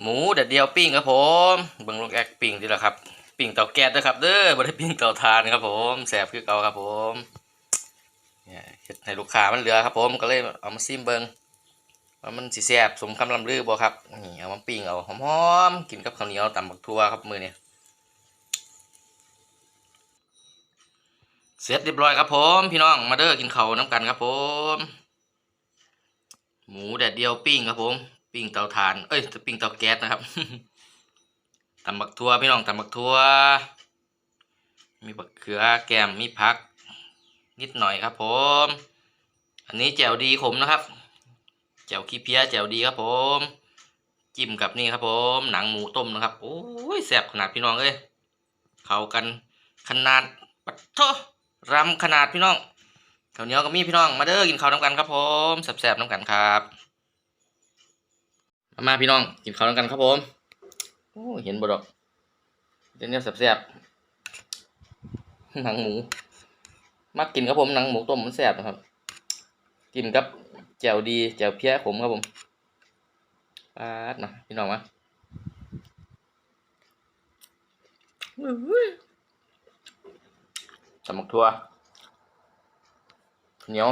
หมูเด็ดเดียวปิ้งครับผมเบิ่งลูกแอกปิ้งดีละครับปิ้งเตาแก๊สนะครับเด้อบ่ได้ปิ้งเตาถ่านครับผมแซ่บคือเก่าครับผมเนี่ยให้ลูกค้ามันเหลือครับผมก็เลยเอามาซิมเบิ่งว่ามันสิแซ่บสมคำลำลือบ่ครับนี่เอามาปิ้งเอาหอมๆกินกับข้าวเหนียวตำบักทั่วครับมื้อนี้เสร็จเรียบร้อยครับผม พี่น้องมาเด้อกินข้าวน้ำกันครับผม หมูแดดเดียวปิ้งครับผม ปิ้งเตาถ่าน เอ้ยปิ้งเตาแก๊สนะครับตำบักทั่วพี่น้องตำบักทั่ว มีบักเขือแกมมีผัก นิดหน่อยครับผม อันนี้แจ่วดีขมนะครับ แจ่วขี้เพี้ยแจ่วดีครับผม จิ้มกับนี่ครับผม หนังหมูต้มนะครับ โอ้ยแซ่บขนาดพี่น้องเอ้ยเข้ากันขนาดปัดโทรำขนาดพี่น้องข้าวเหนียวก็มีพี่น้องมาเด้อกินข้าวน้ำกันครับผมแซ่บๆน้ำกันครับ มามาพี่น้องกินข้าวน้ำกันครับผมโอ้เห็นบ่ดอกเดี๋ยวนี้แซ่บๆหนังหมูมักกินครับผมหนังหมูต้มมันแซ่บนะครับ กินกับแจ่วดีแจ่วเพี้ยขมครับผมปาดนะพี่น้องมาตำบักทั่วเหนียว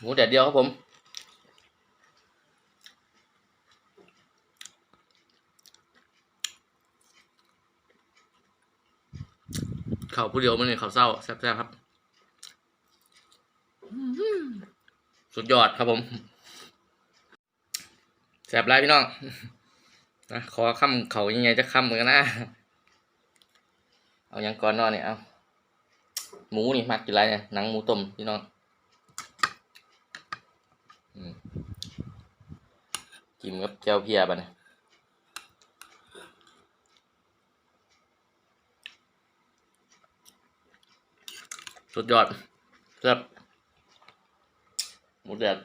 หมูแดดเดียวครับผม ข้าวผู้เดียวมันเนี่ยข้าวเศร้าแซ่บๆครับอื้อสุดยอดครับผมแซ่บไรพี่น้องนะขอคำเขายังไงจะคำเหมือนกันนะเอายังก่อนเนอนเนี่ยเอาหมูนี่มักกินไรเนี่ยหนังหมูต้มพี่น้องอืมกินกับแก้วเพียบะเนี่ย สุดยอดแซ่บหมูแดด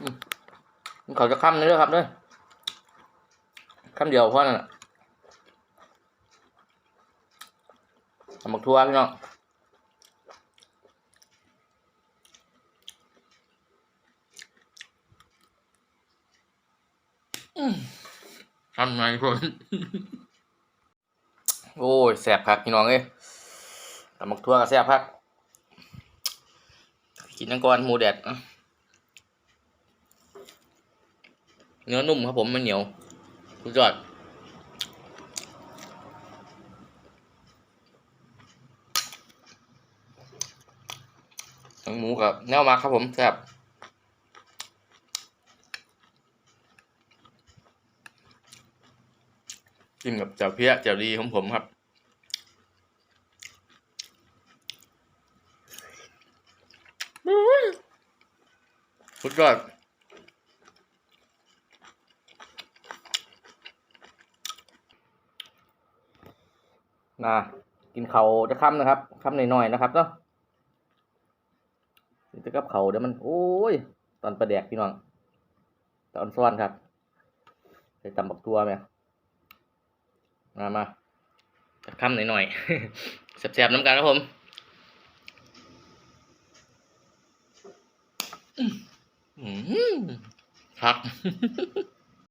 อืมเขาจะค้ำนี่ด้วยครับเด้วยค้ำเดียวเพราะนั่นแหละทำบักทั่วพี่น้องทำไงคน โอ้ยแสบพักพี่น้องเอ้ ยทำบักทั่วก็แสบพักกินนังก่อนหมูแดดเนื้อนุ่มครับผมมันเหนียวสุดยอดหนังหมูกับแนวมาครับผมแซ่บกินกับแจ่วเพี้ยแจ่วดีของผมครับ สุดยอดนะกินเขาจะค่ำนะครับค่ำหน่อยๆนะครับเนาะจะกับเขาเดี๋ยวมัน โอ้ย ตอนประแดกพี่น้อง ตอนซ้อนครับใส่ตำบักตัวไหมมามาจะค้ำหน่อยหน่อยๆแซ่บๆน้ำกันครับผมอืม พัก